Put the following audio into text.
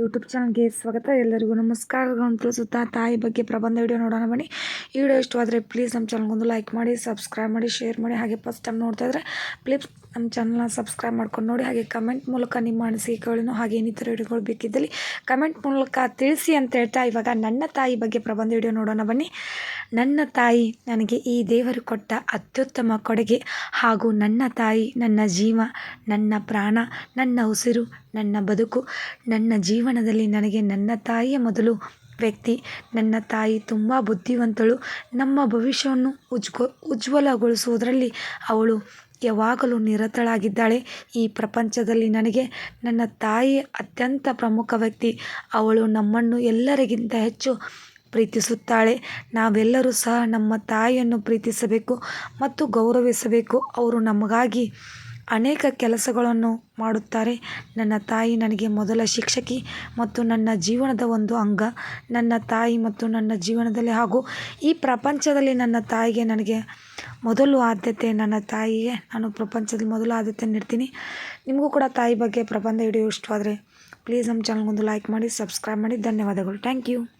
YouTube ಚಾನಲ್ಗೆ ಸ್ವಾಗತ. ಎಲ್ಲರಿಗೂ ನಮಸ್ಕಾರಗಳನ್ನು ತಿಳಿಸುತ್ತಾ ತಾಯಿ ಬಗ್ಗೆ ಪ್ರಬಂಧ ವಿಡಿಯೋ ನೋಡೋಣ ಬನ್ನಿ. ಈ ವಿಡಿಯೋ ಇಷ್ಟವಾದರೆ ಪ್ಲೀಸ್ ನಮ್ಮ ಚಾನಲ್ಗೊಂದು ಲೈಕ್ ಮಾಡಿ ಸಬ್ಸ್ಕ್ರೈಬ್ ಮಾಡಿ ಶೇರ್ ಮಾಡಿ. ಹಾಗೆ ಫಸ್ಟ್ ಟೈಮ್ ನೋಡ್ತಾ ಇದ್ರೆ ಪ್ಲೀಸ್ ನಮ್ಮ ಚಾನಲ್ನ ಸಬ್ಸ್ಕ್ರೈಬ್ ಮಾಡ್ಕೊಂಡು ನೋಡಿ. ಹಾಗೆ ಕಮೆಂಟ್ ಮೂಲಕ ನಿಮ್ಮ ಅನಿಸಿಕೆಗಳನ್ನು ಹಾಗೆ ಇನ್ನಿತರ ವಿಡಿಯೋಗಳು ಬೇಕಿದ್ದಲ್ಲಿ ಕಮೆಂಟ್ ಮೂಲಕ ತಿಳಿಸಿ ಅಂತ ಹೇಳ್ತಾ ಇವಾಗ ನನ್ನ ತಾಯಿ ಬಗ್ಗೆ ಪ್ರಬಂಧ ವಿಡಿಯೋ ನೋಡೋಣ ಬನ್ನಿ. ನನ್ನ ತಾಯಿ ನನಗೆ ಈ ದೇವರು ಕೊಟ್ಟ ಅತ್ಯುತ್ತಮ ಕೊಡುಗೆ ಹಾಗೂ ನನ್ನ ತಾಯಿ ನನ್ನ ಜೀವ ನನ್ನ ಪ್ರಾಣ, ನನ್ನ ಉಸಿರು, ನನ್ನ ಬದುಕು, ನನ್ನ ಜೀವನದಲ್ಲಿ ನನಗೆ ನನ್ನ ತಾಯಿಯ ಮೊದಲು ವ್ಯಕ್ತಿ, ನನ್ನ ತಾಯಿ ತುಂಬ ಬುದ್ಧಿವಂತಳು. ನಮ್ಮ ಭವಿಷ್ಯವನ್ನು ಉಜ್ವಲಗೊಳಿಸುವುದರಲ್ಲಿ ಅವಳು ಯಾವಾಗಲೂ ನಿರತಳಾಗಿದ್ದಾಳೆ. ಈ ಪ್ರಪಂಚದಲ್ಲಿ ನನಗೆ ನನ್ನ ತಾಯಿ ಅತ್ಯಂತ ಪ್ರಮುಖ ವ್ಯಕ್ತಿ. ಅವಳು ನಮ್ಮನ್ನು ಎಲ್ಲರಿಗಿಂತ ಹೆಚ್ಚು ಪ್ರೀತಿಸುತ್ತಾಳೆ. ನಾವೆಲ್ಲರೂ ಸಹ ನಮ್ಮ ತಾಯಿಯನ್ನು ಪ್ರೀತಿಸಬೇಕು ಮತ್ತು ಗೌರವಿಸಬೇಕು. ಅವರು ನಮಗಾಗಿ ಅನೇಕ ಕೆಲಸಗಳನ್ನು ಮಾಡುತ್ತಾರೆ. ನನ್ನ ತಾಯಿ ನನಗೆ ಮೊದಲ ಶಿಕ್ಷಕಿ ಮತ್ತು ನನ್ನ ಜೀವನದ ಒಂದು ಅಂಗ. ನನ್ನ ತಾಯಿ ಮತ್ತು ನನ್ನ ಜೀವನದಲ್ಲಿ ಹಾಗೂ ಈ ಪ್ರಪಂಚದಲ್ಲಿ ನನ್ನ ತಾಯಿಗೆ ನನಗೆ ಮೊದಲು ಆದ್ಯತೆ, ನನ್ನ ತಾಯಿಗೆ ನಾನು ಪ್ರಪಂಚದಲ್ಲಿ ಮೊದಲು ಆದ್ಯತೆ ನೀಡ್ತೀನಿ. ನಿಮಗೂ ಕೂಡ ತಾಯಿ ಬಗ್ಗೆ ಪ್ರಬಂಧ ಹಿಡಿಯೋ ಇಷ್ಟವಾದರೆ ಪ್ಲೀಸ್ ನಮ್ಮ ಚಾನಲ್ಗೊಂದು ಲೈಕ್ ಮಾಡಿ ಸಬ್ಸ್ಕ್ರೈಬ್ ಮಾಡಿ. ಧನ್ಯವಾದಗಳು. Thank you